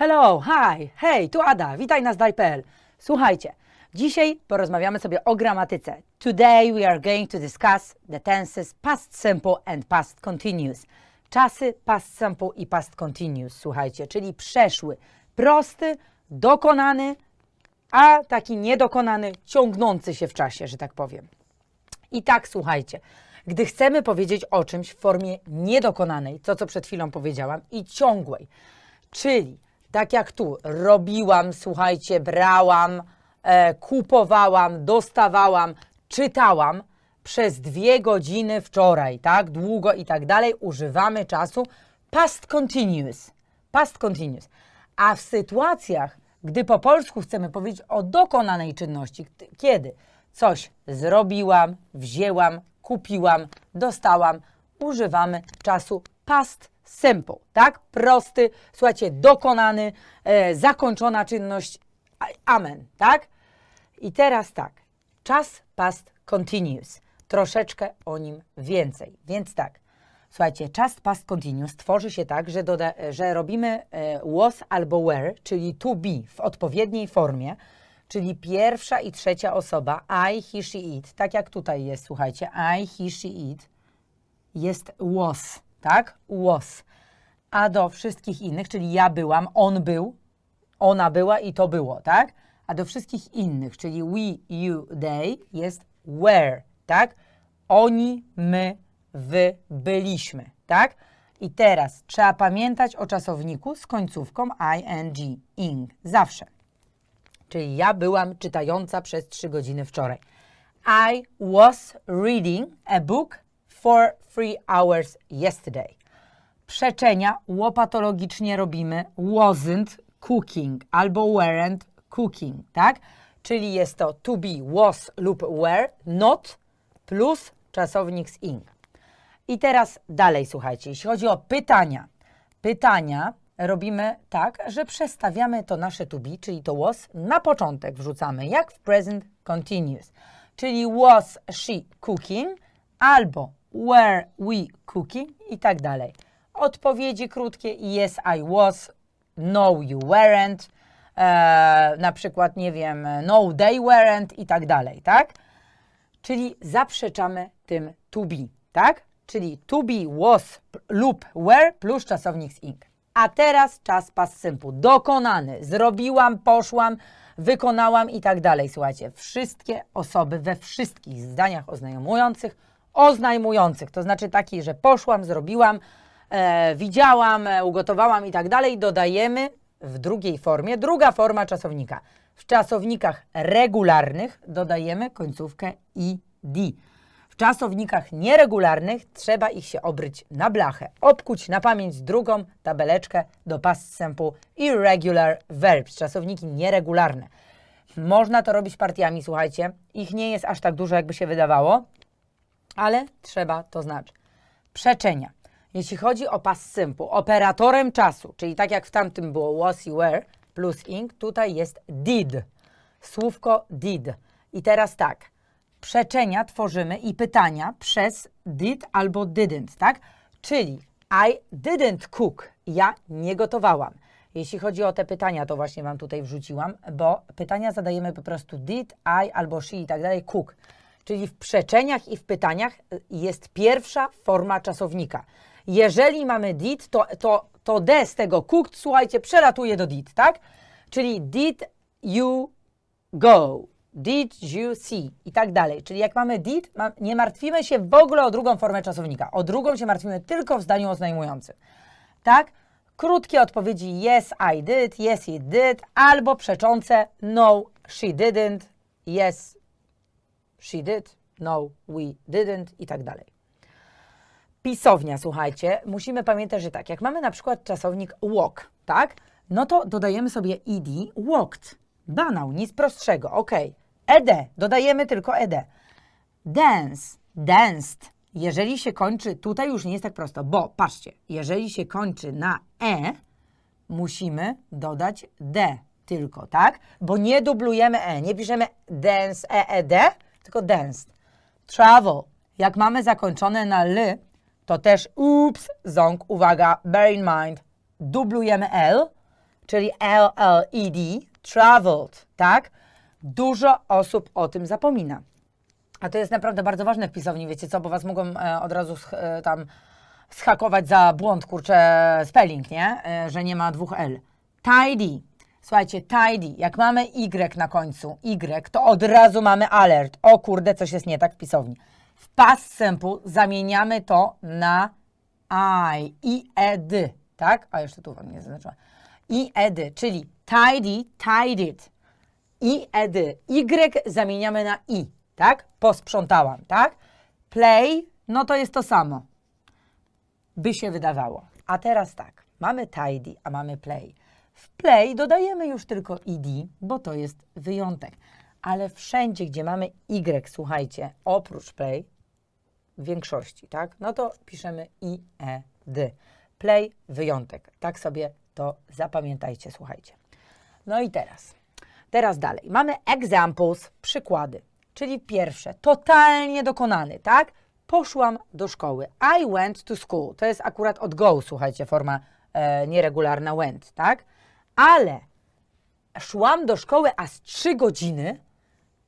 Hello, hi, hej, tu Ada, witaj na zdaj.pl. Słuchajcie, dzisiaj porozmawiamy sobie o gramatyce. Today we are going to discuss the tenses past simple and past continuous. Czasy past simple i past continuous, słuchajcie, czyli przeszły, prosty, dokonany, a taki niedokonany, ciągnący się w czasie, że tak powiem. I tak, słuchajcie, gdy chcemy powiedzieć o czymś w formie niedokonanej, to co przed chwilą powiedziałam, i ciągłej, czyli tak jak tu, robiłam, słuchajcie, brałam, e, kupowałam, dostawałam, czytałam przez dwie godziny wczoraj, tak, długo i tak dalej, używamy czasu past continuous. Past continuous. A w sytuacjach, gdy po polsku chcemy powiedzieć o dokonanej czynności, kiedy coś zrobiłam, wzięłam, kupiłam, dostałam, używamy czasu past simple, tak? Prosty, słuchajcie, dokonany, e, zakończona czynność, amen, tak? I teraz tak, czas past continuous. Troszeczkę o nim więcej. Więc tak, słuchajcie, czas past continuous tworzy się tak, że, doda, że robimy e, was albo were, czyli to be w odpowiedniej formie, czyli pierwsza i trzecia osoba, I, he, she, it, tak jak tutaj jest, słuchajcie, I, he, she, it, jest was, tak? Was. A do wszystkich innych, czyli ja byłam, on był, ona była i to było, tak? A do wszystkich innych, czyli we, you, they, jest were, tak? Oni, my, wy byliśmy, tak? I teraz trzeba pamiętać o czasowniku z końcówką ing, ing, zawsze. Czyli ja byłam czytająca przez trzy godziny wczoraj. I was reading a book for three hours yesterday. Przeczenia łopatologicznie robimy wasn't cooking albo weren't cooking, tak? Czyli jest to to be, was lub were, not plus czasownik z ing. I teraz dalej, słuchajcie, jeśli chodzi o pytania. Pytania robimy tak, że przestawiamy to nasze to be, czyli to was, na początek wrzucamy, jak w present continuous. Czyli was she cooking albo were we cooking i tak dalej. Odpowiedzi krótkie yes I was, no you weren't, e, na przykład nie wiem, no they weren't i tak dalej, tak? czyli zaprzeczamy tym to be, tak? Czyli to be, was lub were plus czasownik z ing. A teraz czas past simple. Dokonany. Zrobiłam, poszłam, wykonałam i tak dalej. Słuchajcie, wszystkie osoby we wszystkich zdaniach oznajmujących, oznajmujących, to znaczy taki, że poszłam, zrobiłam, e, widziałam, e, ugotowałam i tak dalej, dodajemy w drugiej formie, druga forma czasownika. W czasownikach regularnych dodajemy końcówkę id. W czasownikach nieregularnych trzeba ich się obryć na blachę, obkuć na pamięć drugą tabeleczkę do past simple irregular verbs, czasowniki nieregularne. Można to robić partiami, słuchajcie. Ich nie jest aż tak dużo, jakby się wydawało, ale trzeba to znać. Przeczenia. Jeśli chodzi o past simple, operatorem czasu, czyli tak jak w tamtym było was i were plus ing, tutaj jest did. Słówko did. I teraz tak. Przeczenia tworzymy i pytania przez did albo didn't, tak? Czyli I didn't cook. Ja nie gotowałam. Jeśli chodzi o te pytania, to właśnie Wam tutaj wrzuciłam, bo pytania zadajemy po prostu did, I albo she i tak dalej, cook. Czyli w przeczeniach i w pytaniach y, jest pierwsza forma czasownika. Jeżeli mamy did, to, to, to D z tego cooked, słuchajcie, przelatuje do did, tak? Czyli did you go, did you see i tak dalej. Czyli jak mamy did, nie martwimy się w ogóle o drugą formę czasownika. O drugą się martwimy tylko w zdaniu oznajmującym. Tak? Krótkie odpowiedzi yes, I did, yes, he did, albo przeczące no, she didn't, yes, she did, no, we didn't i tak dalej. Pisownia, słuchajcie, musimy pamiętać, że tak, jak mamy na przykład czasownik walk, tak, no to dodajemy sobie ed, walked, banał, nic prostszego, ok. ed, dodajemy tylko ed. Dance, danced, jeżeli się kończy, tutaj już nie jest tak prosto, bo patrzcie, jeżeli się kończy na e, musimy dodać d tylko, tak? Bo nie dublujemy e, nie piszemy dance, e, e, d, tylko danced. Travel, jak mamy zakończone na l, to też ups, ząg, uwaga, bear in mind, dublujemy l, czyli L-L-E-D, traveled, tak? Dużo osób o tym zapomina. A to jest naprawdę bardzo ważne w pisowni, wiecie co, bo was mogą e, od razu sch, e, tam schakować za błąd, kurczę, spelling, nie? E, że nie ma dwóch L. Tidy. Słuchajcie, tidy. Jak mamy Y na końcu, Y, to od razu mamy alert. O kurde, coś jest nie tak w pisowni. W past simple zamieniamy to na I, i ed, tak? A jeszcze tu wam nie zaznaczyłam. I edy, czyli tidy, tidied. I edy. Y zamieniamy na i, tak? Posprzątałam, tak? Play, no to jest to samo. By się wydawało. A teraz tak, mamy tidy, a mamy play. W play dodajemy już tylko ed, bo to jest wyjątek. Ale wszędzie, gdzie mamy y, słuchajcie, oprócz play, w większości, tak? No to piszemy i, e, d. Play, wyjątek. Tak sobie to zapamiętajcie, słuchajcie. No i teraz, teraz dalej. Mamy examples, przykłady. Czyli pierwsze, totalnie dokonany, tak? Poszłam do szkoły. I went to school. To jest akurat od go, słuchajcie, forma e, nieregularna went, tak? Ale szłam do szkoły, a z trzy godziny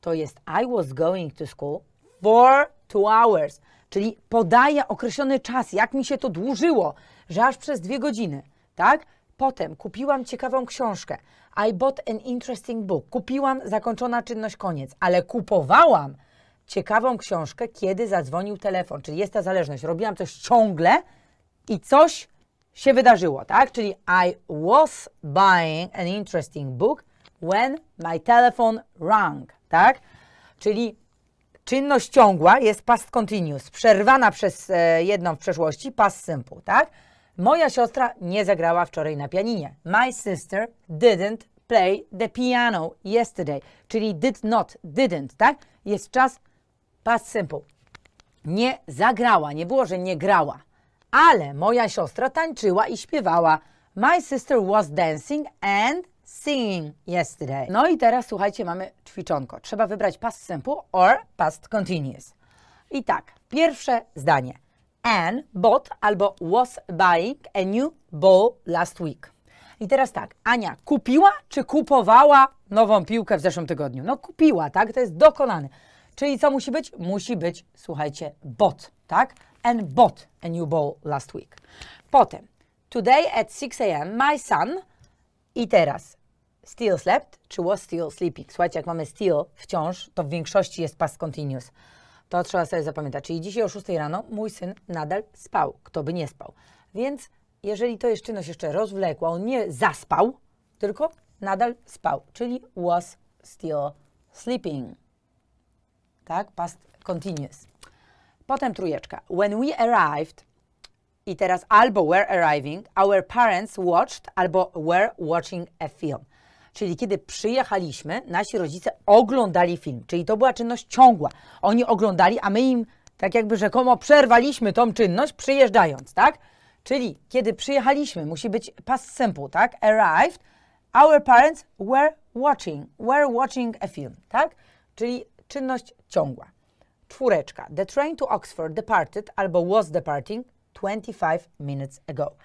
to jest I was going to school for two hours, czyli podaję określony czas, jak mi się to dłużyło, że aż przez dwie godziny, tak? Potem kupiłam ciekawą książkę. I bought an interesting book. Kupiłam zakończona czynność, koniec, ale kupowałam ciekawą książkę, kiedy zadzwonił telefon, czyli jest ta zależność. Robiłam coś ciągle i coś się wydarzyło, tak? Czyli I was buying an interesting book when my telephone rang, tak? Czyli czynność ciągła jest past continuous, przerwana przez e, jedną w przeszłości, past simple, tak? Moja siostra nie zagrała wczoraj na pianinie. My sister didn't play the piano yesterday, czyli did not, didn't, tak? Jest czas past simple. Nie zagrała, nie było, że nie grała. Ale moja siostra tańczyła i śpiewała. My sister was dancing and singing yesterday. No i teraz słuchajcie, mamy ćwiczonko. Trzeba wybrać past simple or past continuous. I tak, pierwsze zdanie. Anne bought albo was buying a new ball last week. I teraz tak, Ania kupiła czy kupowała nową piłkę w zeszłym tygodniu? No kupiła, tak? To jest dokonany. Czyli co musi być? Musi być, słuchajcie, bought, tak? And bought a new ball last week. Potem, today at 6 a.m. my son i teraz still slept czy was still sleeping? Słuchajcie, jak mamy still wciąż, to w większości jest past continuous. To trzeba sobie zapamiętać. Czyli dzisiaj o 6 rano mój syn nadal spał, kto by nie spał. Więc jeżeli to jest czynność jeszcze rozwlekła, on nie zaspał, tylko nadal spał, czyli was still sleeping. Tak? Past continuous. Potem trójeczka. When we arrived, i teraz albo were arriving, our parents watched, albo were watching a film. Czyli kiedy przyjechaliśmy, nasi rodzice oglądali film. Czyli to była czynność ciągła. Oni oglądali, a my im tak jakby rzekomo przerwaliśmy tą czynność przyjeżdżając, tak? Czyli kiedy przyjechaliśmy, musi być past simple, tak? Arrived, our parents were watching, were watching a film, tak? Czyli czynność ciągła. Czwóreczka. The train to Oxford departed albo was departing 25 minutes ago.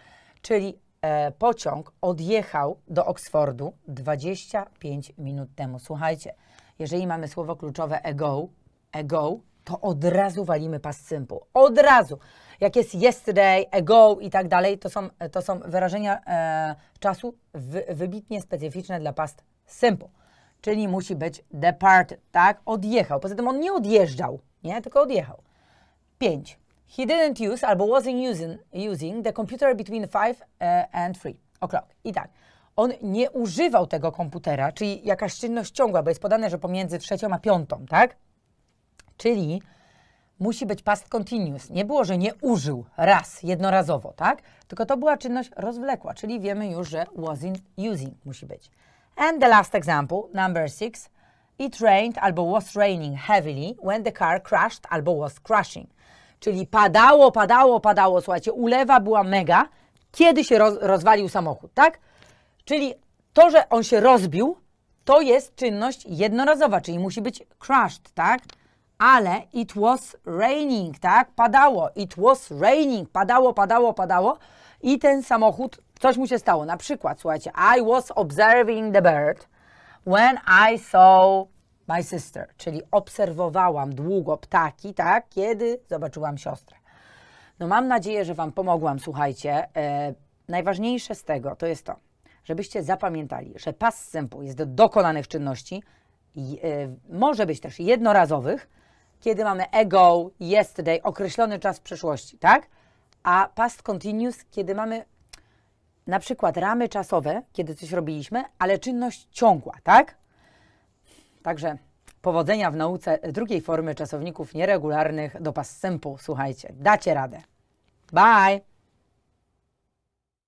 Czyli e, pociąg odjechał do Oksfordu 25 minut temu. Słuchajcie, jeżeli mamy słowo kluczowe ago, ago, to od razu walimy past simple. Od razu. Jak jest yesterday, ago i tak dalej, to są, to są wyrażenia e, czasu wy, wybitnie specyficzne dla past simple. Czyli musi być departed, tak? Odjechał. Poza tym on nie odjeżdżał, nie? Tylko odjechał. 5. He didn't use albo wasn't using, using the computer between 5 uh, and 3 o'clock. I tak, on nie używał tego komputera, czyli jakaś czynność ciągła, bo jest podane, że pomiędzy trzecią a piątą, tak? Czyli musi być past continuous. Nie było, że nie użył raz, jednorazowo, tak? Tylko to była czynność rozwlekła, czyli wiemy już, że wasn't using musi być. And the last example, number six. It rained albo was raining heavily when the car crashed albo was crashing. Czyli padało, padało, padało. Słuchajcie, ulewa była mega, kiedy się roz, rozwalił samochód, tak? Czyli to, że on się rozbił, to jest czynność jednorazowa, czyli musi być crashed, tak? Ale it was raining, tak? Padało. It was raining. Padało, padało, padało. i ten samochód, coś mu się stało. Na przykład, słuchajcie, I was observing the bird when I saw my sister, czyli obserwowałam długo ptaki, tak, kiedy zobaczyłam siostrę. No mam nadzieję, że Wam pomogłam, słuchajcie. E, najważniejsze z tego to jest to, żebyście zapamiętali, że past simple jest do dokonanych czynności, e, może być też jednorazowych, kiedy mamy ago, yesterday, określony czas w przeszłości, tak? A past continuous, kiedy mamy na przykład ramy czasowe, kiedy coś robiliśmy, ale czynność ciągła, tak? Także powodzenia w nauce drugiej formy czasowników nieregularnych do simple. Słuchajcie, dacie radę. Bye!